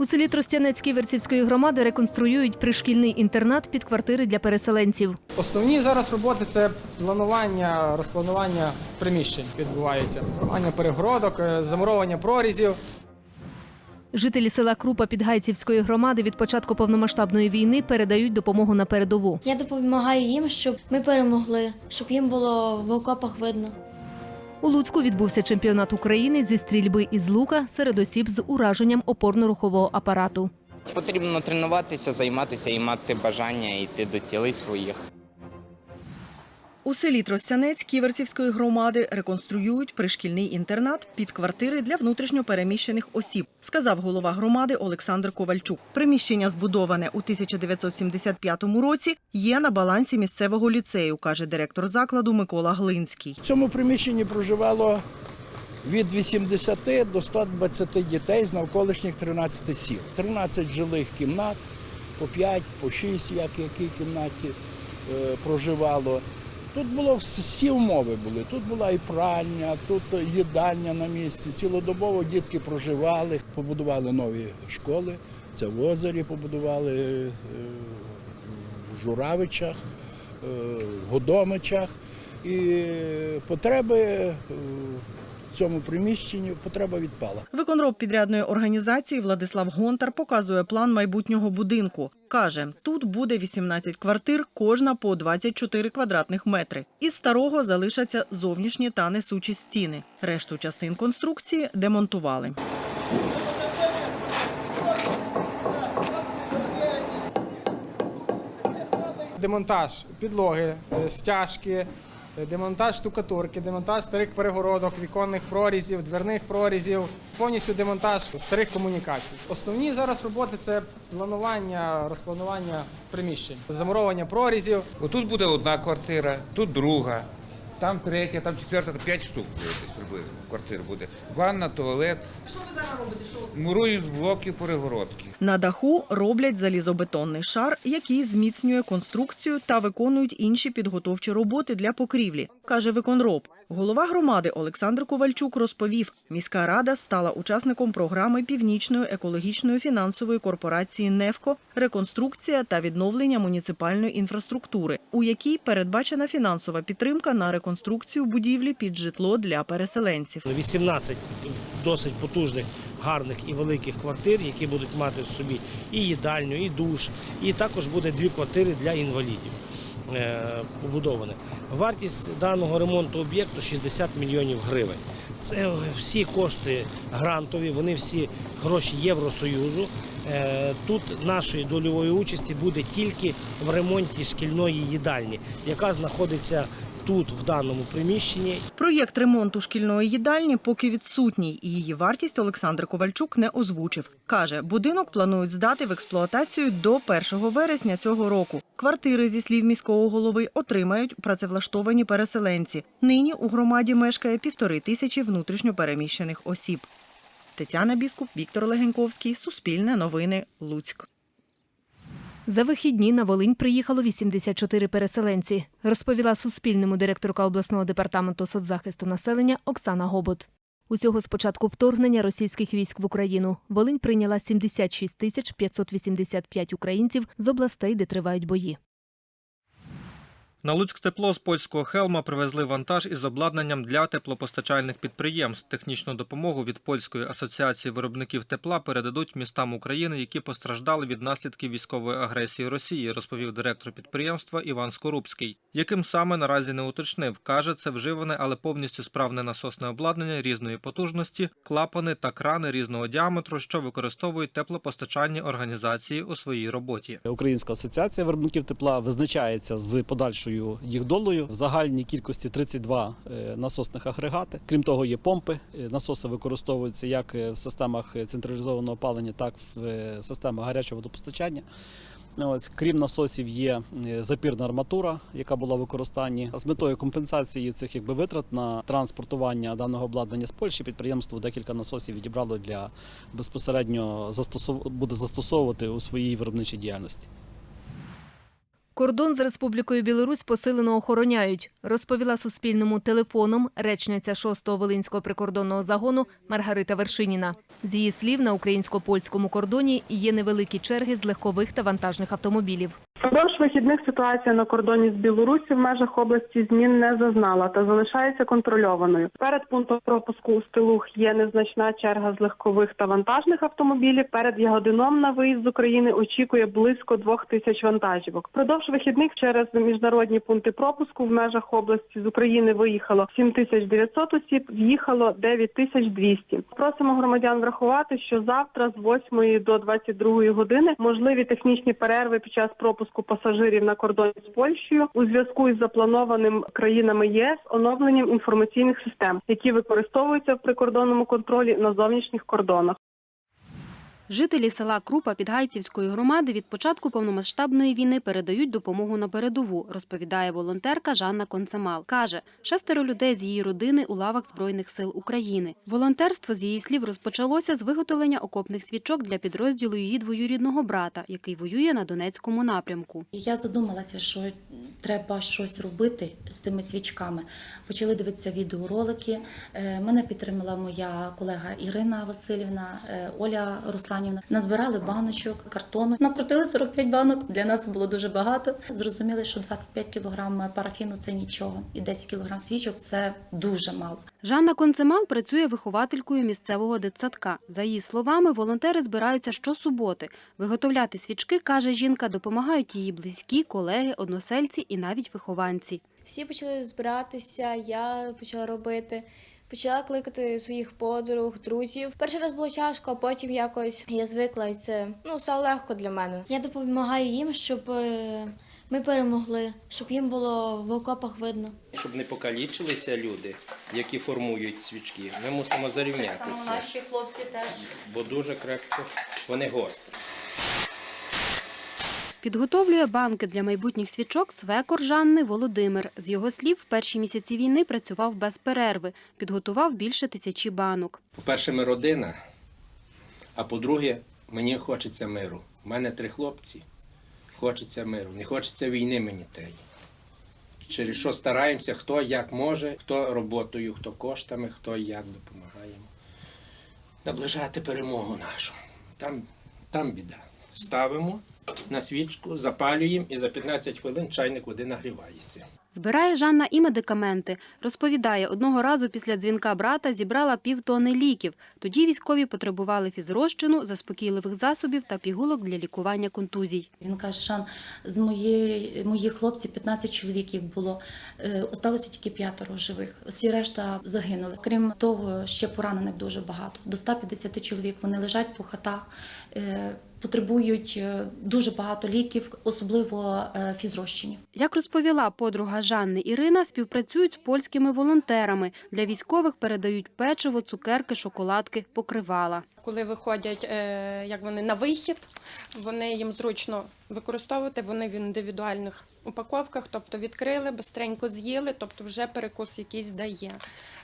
У селі Тростянець Ківерцівської громади реконструюють пришкільний інтернат під квартири для переселенців. Основні зараз роботи це планування, розпланування приміщень відбувається. Планування перегородок, е, замуровування прорізів. Жителі села Крупа Підгайцівської громади від початку повномасштабної війни передають допомогу на передову. Я допомагаю їм, щоб ми перемогли, щоб їм було в окопах видно. У Луцьку відбувся чемпіонат України зі стрільби із лука серед осіб з ураженням опорно-рухового апарату. Потрібно тренуватися, займатися і мати бажання йти до цілей своїх. У селі Тростянець Ківерцівської громади реконструюють пришкільний інтернат під квартири для внутрішньо переміщених осіб, сказав голова громади Олександр Ковальчук. Приміщення, збудоване у 1975 році, є на балансі місцевого ліцею, каже директор закладу Микола Глинський. В цьому приміщенні проживало від 80 до 120 дітей з навколишніх 13 сіл. 13 жилих кімнат, по 5, по 6, як в якій кімнаті е, проживало. Тут було всі умови були. Тут була і пральня, тут їдальня на місці. Цілодобово дітки проживали, побудували нові школи. Це в озері побудували е, в Журавичах, е, в Годомичах. І потреби е, в цьому приміщенні потреба відпала. Виконроб підрядної організації Владислав Гонтар показує план майбутнього будинку. Каже, тут буде 18 квартир, кожна по 24 квадратних метри. Із старого залишаться зовнішні та несучі стіни. Решту частин конструкції демонтували. Демонтаж підлоги, е, стяжки, демонтаж штукатурки, демонтаж старих перегородок, віконних прорізів, дверних прорізів, повністю демонтаж старих комунікацій. Основні зараз роботи це планування, розпланування приміщень, замуровування прорізів, Отут буде одна квартира, тут друга, там третя, там четверта, там п'ять штук буде десь приблизно квартир буде. Ванна, туалет. Що ви зараз робите? Мурують з блоків перегородки. На даху роблять залізобетонний шар, який зміцнює конструкцію та виконують інші підготовчі роботи для покрівлі, каже виконроб. Голова громади Олександр Ковальчук розповів, міська рада стала учасником програми Північної екологічної фінансової корпорації «Невко» реконструкція та відновлення муніципальної інфраструктури, у якій передбачена фінансова підтримка на реконструкцію будівлі під житло для переселенців. 18 досить потужних, гарних і великих квартир, які будуть мати в собі і їдальню, і душ, і також буде дві квартири для інвалідів е, побудовані. Вартість даного ремонту об'єкту 60 мільйонів гривень. Це всі кошти грантові, вони всі гроші Євросоюзу. Е, Тут нашої дольової участі буде тільки в ремонті шкільної їдальні, яка знаходиться тут, в даному приміщенні, Проєкт ремонту шкільної їдальні поки відсутній, і її вартість Олександр Ковальчук не озвучив. Каже, будинок планують здати в експлуатацію до 1 вересня цього року. Квартири, зі слів міського голови, отримають працевлаштовані переселенці. Нині у громаді мешкає півтори тисячі внутрішньо переміщених осіб. Тетяна Біскуп, Віктор Легеньковський, Суспільне новини, Луцьк. За вихідні на Волинь приїхало 84 переселенці, розповіла Суспільному директорка обласного департаменту соцзахисту населення Оксана Гобот. Усього з початку вторгнення російських військ в Україну Волинь прийняла 76 тисяч 585 українців з областей, де тривають бої. На Луцьк тепло з польського Хелма привезли вантаж із обладнанням для теплопостачальних підприємств. Технічну допомогу від польської асоціації виробників тепла передадуть містам України, які постраждали від наслідків військової агресії Росії, розповів директор підприємства Іван Скорубський. Яким саме наразі не уточнив, каже, це вживане, але повністю справне насосне обладнання різної потужності, клапани та крани різного діаметру, що використовують теплопостачальні організації у своїй роботі. Українська асоціація виробників тепла визначається з подальшою їх долею. В загальній кількості 32 е, насосних агрегати. Крім того, є помпи. Е, Насоси використовуються як е, в системах централізованого опалення, так і в системах гарячого водопостачання. Ось, крім насосів, є запірна арматура, яка була в використанні. З метою компенсації цих якби, витрат на транспортування даного обладнання з Польщі підприємство декілька насосів відібрало для безпосередньо застосов... буде застосовувати у своїй виробничій діяльності. Кордон з Республікою Білорусь посилено охороняють, розповіла Суспільному телефоном речниця 6-го Волинського прикордонного загону Маргарита Вершиніна. З її слів, на українсько-польському кордоні є невеликі черги з легкових та вантажних автомобілів. Впродовж вихідних ситуація на кордоні з Білоруссю в межах області змін не зазнала та залишається контрольованою. Перед пунктом пропуску у Стилух є незначна черга з легкових та вантажних автомобілів. Перед Ягодином на виїзд з України очікує близько двох тисяч вантажівок. Впродовж вихідних через міжнародні пункти пропуску в межах області з України виїхало 7900 осіб, в'їхало 9200. Просимо громадян врахувати, що завтра з 8 до 22 години можливі технічні перерви під час пропуску пасажирів на кордоні з Польщею у зв'язку із запланованим країнами ЄС оновленням інформаційних систем, які використовуються в прикордонному контролі на зовнішніх кордонах. Жителі села Крупа Підгайцівської громади від початку повномасштабної війни передають допомогу на передову, розповідає волонтерка Жанна Концемал. Каже, шестеро людей з її родини у лавах Збройних сил України. Волонтерство, з її слів, розпочалося з виготовлення окопних свічок для підрозділу її двоюрідного брата, який воює на Донецькому напрямку. Я задумалася, що треба щось робити з тими свічками. Почали дивитися відеоролики. Е, Мене підтримала моя колега Ірина Васильівна, е, Оля Русланівна. Назбирали баночок, картону. Накрутили 45 банок. Для нас було дуже багато. Зрозуміли, що 25 кг парафіну це нічого, і 10 кг свічок це дуже мало. Жанна Концемал працює вихователькою місцевого дитсадка. За її словами, волонтери збираються щосуботи. Виготовляти свічки, каже жінка, допомагають її близькі, колеги, односельці і навіть вихованці. Всі почали збиратися, я почала робити. Почала кликати своїх подруг, друзів. Перший раз було тяжко, а потім якось я звикла, і це ну стало легко для мене. Я допомагаю їм, щоб е, ми перемогли, щоб їм було в окопах видно. Щоб не покалічилися люди, які формують свічки, ми мусимо зарівняти це, хлопці теж. бо дуже крепко вони гострі. Підготовлює банки для майбутніх свічок свекор Жанни Володимир. З його слів, в перші місяці війни працював без перерви, підготував більше тисячі банок. По-перше, ми родина, а по-друге, мені хочеться миру. У мене три хлопці, хочеться миру, не хочеться війни мені тієї. Через що стараємося, хто як може, хто роботою, хто коштами, хто як допомагаємо. Наближати перемогу нашу. Там, там біда. Ставимо на свічку, запалюємо і за 15 хвилин чайник води нагрівається. Збирає Жанна і медикаменти. Розповідає, одного разу після дзвінка брата зібрала півтони ліків. Тоді військові потребували фізрозчину, заспокійливих засобів та пігулок для лікування контузій. Він каже, Шан, з моєї моїх хлопців 15 чоловік їх було. Е, Осталося тільки п'ятеро живих. Всі решта загинули. Крім того, ще поранених дуже багато. До 150 чоловік вони лежать по хатах, е, потребують е, дуже багато ліків, особливо е, фізрозчинів. Як розповіла подруга Жанни Ірина, співпрацюють з польськими волонтерами. Для військових передають печиво, цукерки, шоколадки, покривала. Коли виходять, е, як вони на вихід, вони їм зручно використовувати. Вони в індивідуальних упаковках, тобто відкрили, бистренько з'їли, тобто вже перекус якийсь дає.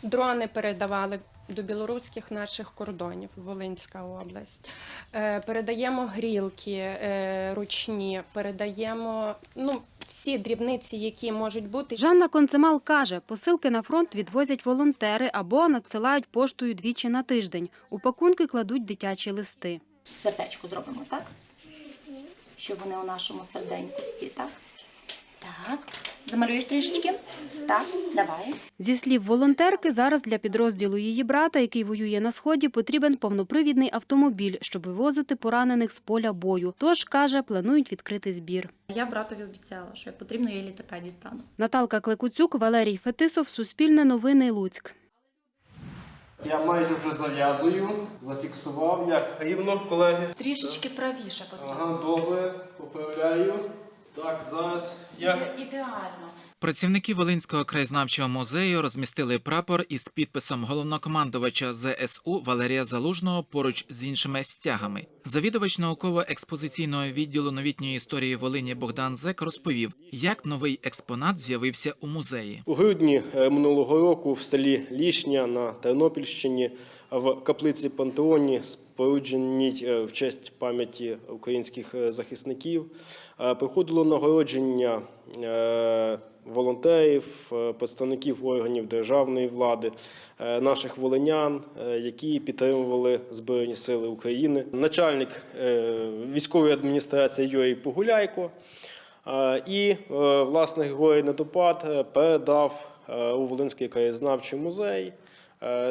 Дрони передавали до білоруських наших кордонів, Волинська область. Е, Передаємо грілки е, ручні, передаємо ну, всі дрібниці, які можуть бути. Жанна Концемал каже, посилки на фронт відвозять волонтери або надсилають поштою двічі на тиждень. У пакунки кладуть дитячі листи. Сердечко зробимо, так? Щоб вони у нашому серденьку всі, так? Так. Замалюєш трішечки? Так, давай. Зі слів волонтерки, зараз для підрозділу її брата, який воює на сході, потрібен повнопривідний автомобіль, щоб вивозити поранених з поля бою. Тож каже, планують відкрити збір. Я братові обіцяла, що як потрібно, я літака дістану. Наталка Клекуцюк, Валерій Фетисов, Суспільне новини Луцьк. Я майже вже зав'язую, зафіксував. Як рівно, колеги? Трішечки правіше потрібно. Ага, добре, поправляю. Так, зараз я. Ідеально. Працівники Волинського краєзнавчого музею розмістили прапор із підписом головнокомандувача ЗСУ Валерія Залужного поруч з іншими стягами. Завідувач науково-експозиційного відділу новітньої історії Волині Богдан Зек розповів, як новий експонат з'явився у музеї. У грудні е, минулого року в селі Лішня на Тернопільщині в каплиці Пантеоні, спорудженій е, в честь пам'яті українських е, захисників. Е, Проходило нагородження волонтерів, представників органів державної влади, наших волинян, які підтримували Збройні Сили України. Начальник військової адміністрації Юрій Погуляйко і власне Григорій Недопад передав у Волинський краєзнавчий музей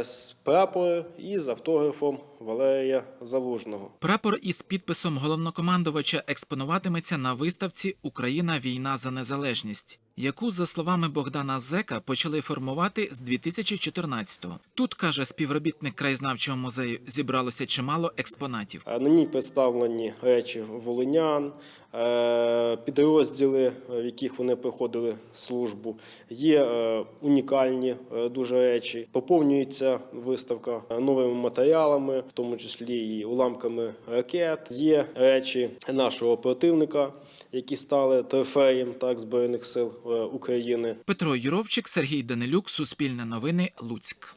з прапором і з автографом Валерія Залужного. Прапор із підписом головнокомандувача експонуватиметься на виставці Україна війна за незалежність, яку, за словами Богдана Зека, почали формувати з 2014-го. Тут каже співробітник краєзнавчого музею, зібралося чимало експонатів. На ній представлені речі волинян, е, підрозділи, в яких вони проходили службу. Є е, унікальні е, дуже речі. Поповнюється виставка новими матеріалами, в тому числі і уламками ракет. Є речі нашого противника, які стали трофеєм так збройних сил е, України. Петро Юровчик, Сергій Данилюк, Суспільне новини, Луцьк.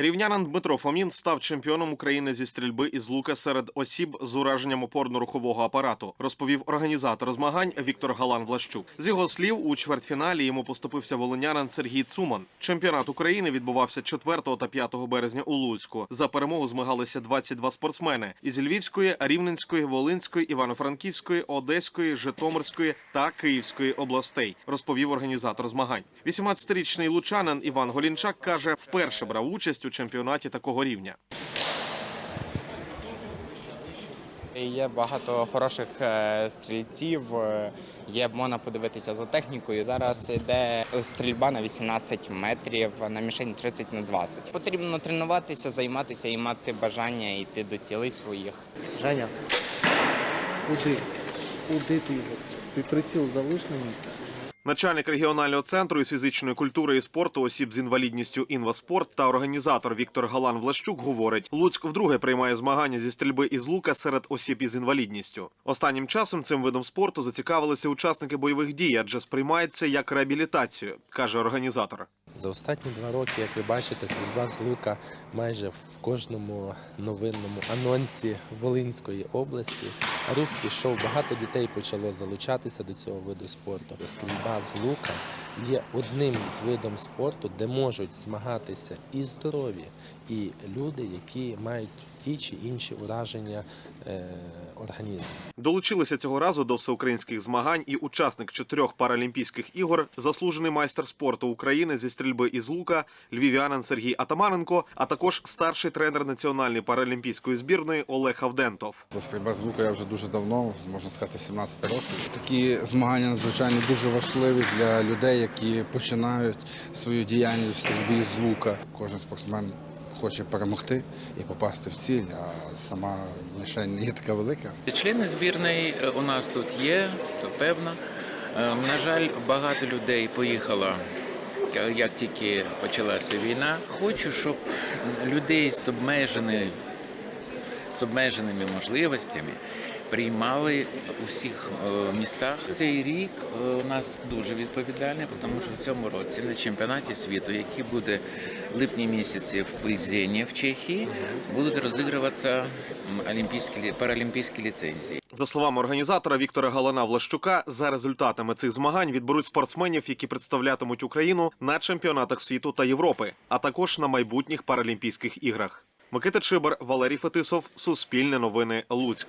Рівнянин Дмитро Фомін став чемпіоном України зі стрільби із лука серед осіб з ураженням опорно-рухового апарату, розповів організатор змагань Віктор Галан Влащук. З його слів, у чвертьфіналі йому поступився волинянин Сергій Цуман. Чемпіонат України відбувався 4 та 5 березня у Луцьку. За перемогу змагалися 22 спортсмени із Львівської, Рівненської, Волинської, Івано-Франківської, Одеської, Житомирської та Київської областей, розповів організатор змагань. 18-річний лучанин Іван Голінчак каже, вперше брав участь у чемпіонаті такого рівня. Є багато хороших е, стрільців, е, є можна подивитися за технікою. Зараз йде стрільба на 18 метрів, на мішень 30 на 20. Потрібно тренуватися, займатися і мати бажання йти до цілей своїх. Женя, куди? Куди ти його? Ти приціл залиш на місці. Начальник регіонального центру із фізичної культури і спорту осіб з інвалідністю «Інваспорт» та організатор Віктор Галан Влащук говорить: Луцьк вдруге приймає змагання зі стрільби із лука серед осіб із інвалідністю. Останнім часом цим видом спорту зацікавилися учасники бойових дій, адже сприймається як реабілітацію, каже організатор. За останні два роки, як ви бачите, стрільба з лука майже в кожному новинному анонсі Волинської області. Рух пішов, багато дітей почало залучатися до цього виду спорту. Стрільба з лука є одним з видом спорту, де можуть змагатися і здорові, і люди, які мають ті чи інші ураження е, організму. Долучилися цього разу до всеукраїнських змагань і учасник чотирьох паралімпійських ігор, заслужений майстер спорту України зі стрільби із лука, львів'янин Сергій Атаманенко, а також старший тренер національної паралімпійської збірної Олег Авдентов. За стрільба з лука я вже дуже давно, можна сказати, 17 років. Такі змагання надзвичайно дуже важливі для людей, які починають свою діяльність в стрільбі з лука. Кожен спортсмен хоче перемогти і попасти в ціль, а сама мішень не є така велика. Члени збірної е, у нас тут є, то певно. Е, На жаль, багато людей поїхало, е, як тільки почалася війна. Хочу, щоб людей з обмеженими, з обмеженими можливостями приймали у всіх е, містах. Цей рік е, у нас дуже відповідальний, тому що в цьому році на чемпіонаті світу, який буде в липні місяці в Плизені в Чехії, будуть розігруватися олімпійські паралімпійські ліцензії. За словами організатора Віктора Галана Влащука, за результатами цих змагань відберуть спортсменів, які представлятимуть Україну на чемпіонатах світу та Європи, а також на майбутніх паралімпійських іграх. Микита Чибар, Валерій Фетисов, Суспільне новини, Луцьк.